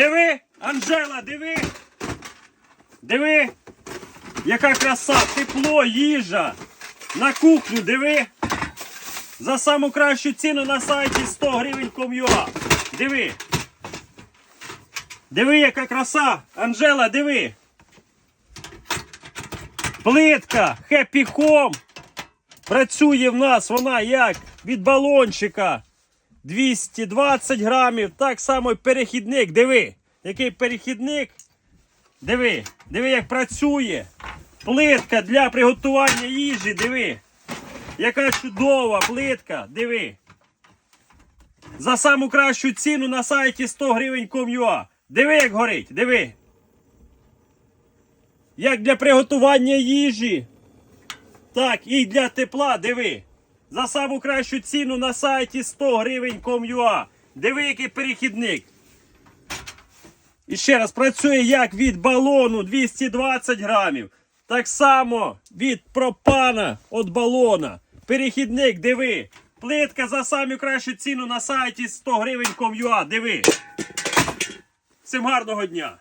Диви, Анжела, диви. Диви. Яка краса, тепло, їжа. На кухню, диви. За саму кращу ціну на сайті 100 гривень ком'юа. Диви. Диви, яка краса. Анжела, диви. Плитка, Happy Home. Працює в нас вона як від балончика. 220 грамів. Так само перехідник. Диви, який перехідник. Диви, диви, як працює. Плитка для приготування їжі. Диви. Яка чудова плитка. Диви. За саму кращу ціну на сайті 100 гривень ком'юа. Диви, як горить, диви. Як для приготування їжі. Так, і для тепла, диви. За саму кращу ціну на сайті 100 гривень ком'юа. Диви, який перехідник. І ще раз працює як від балону 220 грамів. Так само від пропана від балона. Перехідник, диви. Плитка за саму кращу ціну на сайті 100 гривень ком'юа. Диви. Всім гарного дня!